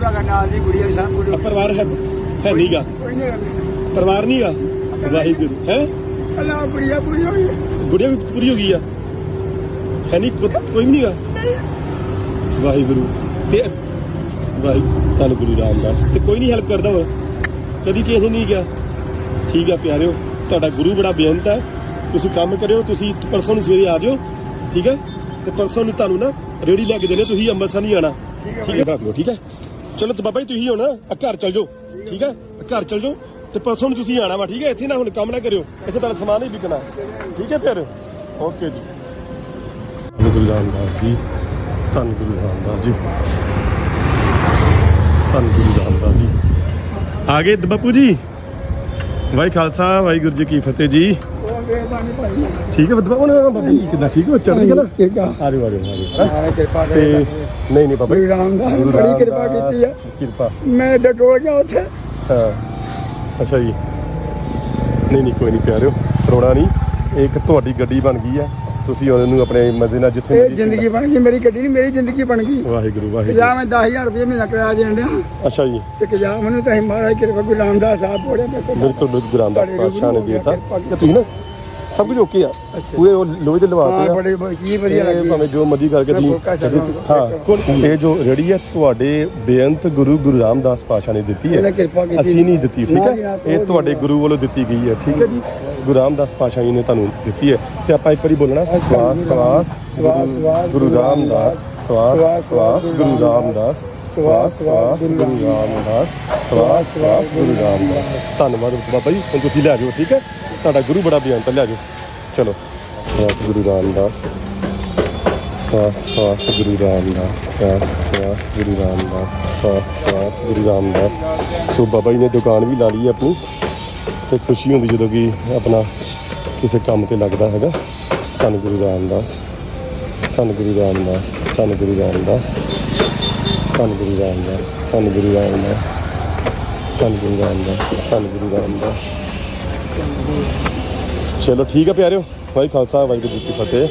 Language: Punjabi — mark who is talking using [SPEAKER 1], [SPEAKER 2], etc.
[SPEAKER 1] ਪੂਰਾ ਕਰਨਾ ਆਦੀ ਗੁੜੀਆ ਵੀ ਸਭ
[SPEAKER 2] ਪਰਿਵਾਰ ਹੈ ਹੈ ਨਹੀਂਗਾ
[SPEAKER 1] ਕੋਈ ਨਹੀਂ
[SPEAKER 2] ਪਰਿਵਾਰ ਨਹੀਂਗਾ ਵਾਹਿਗੁਰੂ ਹੈ?
[SPEAKER 1] ਅੱਲਾ ਗੁੜੀਆ ਪੂਰੀ ਹੋਈ।
[SPEAKER 2] ਗੁੜੀਆ ਵੀ ਪੂਰੀ ਹੋ ਗਈ ਆ। ਹੈ ਨਹੀਂ ਕੋਈ ਵੀ ਨਹੀਂਗਾ ਵਾਹਿਗੁਰੂ। ਤੇ ਵਾਹਿਗੁਰੂ ਧੰਨ ਗੁਰੂ ਰਾਮਦਾਸ ਤੇ ਕੋਈ ਨਹੀਂ ਹੈਲਪ ਕਰਦਾ ਵਾ। ਕਦੀ ਕਿਸੇ ਨੇ ਨਹੀਂ ਕਿਹਾ ਠੀਕ ਆ ਪਿਆਰਿਓ ਤੁਹਾਡਾ ਗੁਰੂ ਬੜਾ ਬੇਅੰਤ ਹੈ ਤੁਸੀਂ ਕੰਮ ਕਰਿਓ ਤੁਸੀਂ ਪਰਸੋਂ ਨੂੰ ਸਵੇਰੇ ਆ ਜਾਓ। ਠੀਕ ਹੈ ਤੇ ਪਰਸੋਂ ਨੂੰ ਤੁਹਾਨੂੰ ਨਾ ਰੇੜੀ ਲੈ ਕੇ ਦੇਣੇ ਤੁਸੀਂ ਅੰਮ੍ਰਿਤਸਰ ਨਹੀਂ ਆਣਾ ਠੀਕ ਹੈ ਰੱਖ ਲਓ ਠੀਕ ਹੈ ਚਲੋ ਤੇ ਬਾਬਾ ਜੀ ਤੁਸੀਂ ਹੁਣ ਘਰ ਚਲ ਜਾਓ, ਠੀਕ ਹੈ? ਘਰ ਚਲ ਜਾਓ ਤੇ ਪਰਸੋਂ ਨੂੰ ਤੁਸੀਂ ਆਣਾ ਵਾ, ਠੀਕ ਹੈ? ਇੱਥੇ ਨਾ ਹੁਣ ਕੰਮ ਨਾ ਕਰਿਓ, ਇੱਥੇ ਤੁਹਾਡਾ ਸਮਾਨ ਹੀ ਵਿਕਣਾ, ਠੀਕ ਹੈ ਫਿਰ? ਓਕੇ ਜੀ। ਧੰਨ ਗੁਰੂ ਰਾਮਦਾਸ ਜੀ, ਧੰਨ ਗੁਰੂ ਰਾਮਦਾਸ ਜੀ। ਧੰਨ ਗੁਰੂ ਰਾਮਦਾਸ ਜੀ। ਆ ਗਏ ਬਾਪੂ ਜੀ। ਵਾਹਿ ਖਾਲਸਾ, ਵਾਹਿਗੁਰੂ ਜੀ ਕੀ ਫਤਿਹ ਜੀ।
[SPEAKER 1] ਉਹ ਬੇਬਾਨੀ ਭਾਈ
[SPEAKER 2] ਠੀਕ ਹੈ ਬਦਬਾ ਉਹ ਬਾਬੂ ਜੀ ਕਿੱਦਾਂ ਠੀਕ ਹੋ? ਚੜ੍ਹਦੀ ਕਲਾ?
[SPEAKER 1] ਠੀਕ ਆ।
[SPEAKER 2] ਆ ਜਾਓ ਆ ਜਾਓ
[SPEAKER 1] ਮਾਰੇ ਕਿਰਪਾ
[SPEAKER 2] ਤੇ ਨਹੀਂ ਨਹੀਂ ਬਾਬਾ ਜੀ।
[SPEAKER 1] ਰਾਮਦਾਸ ਨੇ ਬੜੀ ਕਿਰਪਾ ਕੀਤੀ ਆ।
[SPEAKER 2] ਕਿਰਪਾ।
[SPEAKER 1] ਮੈਂ ਡਟੋਲ ਗਿਆ ਉੱਥੇ।
[SPEAKER 2] ਹਾਂ। ਅੱਛਾ ਜੀ। ਨਹੀਂ ਨਹੀਂ ਕੋਈ ਨਹੀਂ ਪਿਆਰਿਓ ਰੋਣਾ ਨਹੀਂ। ਇੱਕ ਤੁਹਾਡੀ ਗੱਡੀ ਬਣ ਗਈ ਆ। ਤੁਸੀਂ ਉਹਨੂੰ ਆਪਣੇ ਮਜ਼ੇ ਨਾਲ ਜਿੱਥੇ
[SPEAKER 1] ਇਹ ਜ਼ਿੰਦਗੀ ਬਣ ਗਈ ਮੇਰੀ ਗੱਡੀ ਨਹੀਂ ਮੇਰੀ ਜ਼ਿੰਦਗੀ ਬਣ ਗਈ।
[SPEAKER 2] ਵਾਹਿਗੁਰੂ
[SPEAKER 1] ਜਾ
[SPEAKER 2] ਵਾਹਿਗੁਰੂ
[SPEAKER 1] ਮੈਂ 10000 ਰੁਪਏ ਮਹੀਨਾ ਕਿਰਾਇਆ ਦੇਣ ਡਿਆ।
[SPEAKER 2] ਅੱਛਾ ਜੀ।
[SPEAKER 1] ਤੇ ਕਿ ਜਾ ਮੈਨੂੰ ਤਾਂ ਮਹਾਰਾਜ ਕਿਰਪਾ ਗੁਰੂ ਰਾਮਦਾਸ ਸਾਹਿਬ ਕੋਲ
[SPEAKER 2] ਬਿਲਕੁਲ ਬਿਲਕੁਲ ਗੁਰੂ ਰਾਮਦਾਸ ਪਾਤਸ਼ਾਹ ਨੇ ਦਿੱਤਾ। ਤੁਸੀਂ ਨਾ ਸਭ ਕੁਝ ਓਕੇ ਆ। ਪੂਰੇ ਉਹ ਲੋਹੇ ਦੇ ਲਵਾਤੇ ਆ।
[SPEAKER 1] ਬੜੇ ਕੀ ਵਧੀਆ
[SPEAKER 2] ਇਹ
[SPEAKER 1] ਲੱਗੀ।
[SPEAKER 2] ਭਾਵੇਂ ਜੋ ਮਰਜ਼ੀ ਕਰਕੇ ਤੁਸੀਂ। ਹਾਂ ਇਹ ਜੋ ਰੜੀ ਹੈ ਤੁਹਾਡੇ ਬੇਅੰਤ ਗੁਰੂ ਗੁਰੂ ਰਾਮਦਾਸ ਪਾਸ਼ਾ ਨੇ ਦਿੱਤੀ ਹੈ। ਅਸੀਂ ਨਹੀਂ ਦਿੱਤੀ ਠੀਕ ਹੈ? ਇਹ ਤੁਹਾਡੇ ਗੁਰੂ ਵੱਲੋਂ ਦਿੱਤੀ ਗਈ ਹੈ ਠੀਕ ਹੈ ਜੀ? ਗੁਰੂ ਰਾਮਦਾਸ ਪਾਸ਼ਾ ਜੀ ਨੇ ਤੁਹਾਨੂੰ ਦਿੱਤੀ ਹੈ। ਤੇ ਆਪਾਂ ਇੱਕ ਵਾਰੀ ਬੋਲਣਾ ਸਵਾਸ ਸਵਾਸ ਗੁਰੂ ਰਾਮਦਾਸ ਸਵਾਸ,
[SPEAKER 1] ਸਵਾਸ
[SPEAKER 2] ਗੁਰੂ ਰਾਮਦਾਸ ਸਵਾਸ ਸਵਾਸ ਗੁਰੂ ਰਾਮਦਾਸ। ਸਵਾਸ ਸਵਾਸ ਗੁਰੂ ਰਾਮਦਾਸ ਧੰਨਵਾਦ ਬਾਬਾ ਜੀ ਹੁਣ ਤੁਸੀਂ ਲੈ ਜਾਓ ਠੀਕ ਹੈ ਤੁਹਾਡਾ ਗੁਰੂ ਬੜਾ ਬਿਆਨ ਤਾਂ ਲੈ ਜਾਓ ਚਲੋ ਸਵਾਸ ਗੁਰੂ ਰਾਮਦਾਸ ਸਵਾਸ ਸਵਾਸ ਗੁਰੂ ਰਾਮਦਾਸ ਸਵਾਸ ਸਵਾਸ ਗੁਰੂ ਰਾਮਦਾਸ ਸਵਾਸ ਸਵਾਸ ਗੁਰੂ ਰਾਮਦਾਸ ਸੋ ਬਾਬਾ ਜੀ ਨੇ ਦੁਕਾਨ ਵੀ ਲਾ ਲਈ ਹੈ ਆਪਣੀ ਤੇ ਖੁਸ਼ੀ ਹੁੰਦੀ ਜਦੋਂ ਕਿ ਆਪਣਾ ਕਿਸੇ ਕੰਮ ਤੇ ਲੱਗਦਾ ਹੈਗਾ ਧੰਨ ਗੁਰੂ ਰਾਮਦਾਸ ਧੰਨ ਗੁਰੂ ਰਾਮਦਾਸ ਧੰਨ ਗੁਰੂ ਰਾਮਦਾਸ ਧੰਨ ਗੁਰੂ ਰਾਮਦਾਸ ਧੰਨ ਗੁਰੂ ਰਾਮਦਾਸ ਧੰਨ ਗੁਰੂ ਰਾਮਦਾਸ ਧੰਨ ਗੁਰੂ ਰਾਮਦਾਸ ਚਲੋ ਠੀਕ ਹੈ ਪਿਆਰਿਓ ਵਾਹਿ ਖਾਲਸਾ ਵਾਹਿਗੁਰੂ ਜੀ ਕੀ ਫਤਿਹ।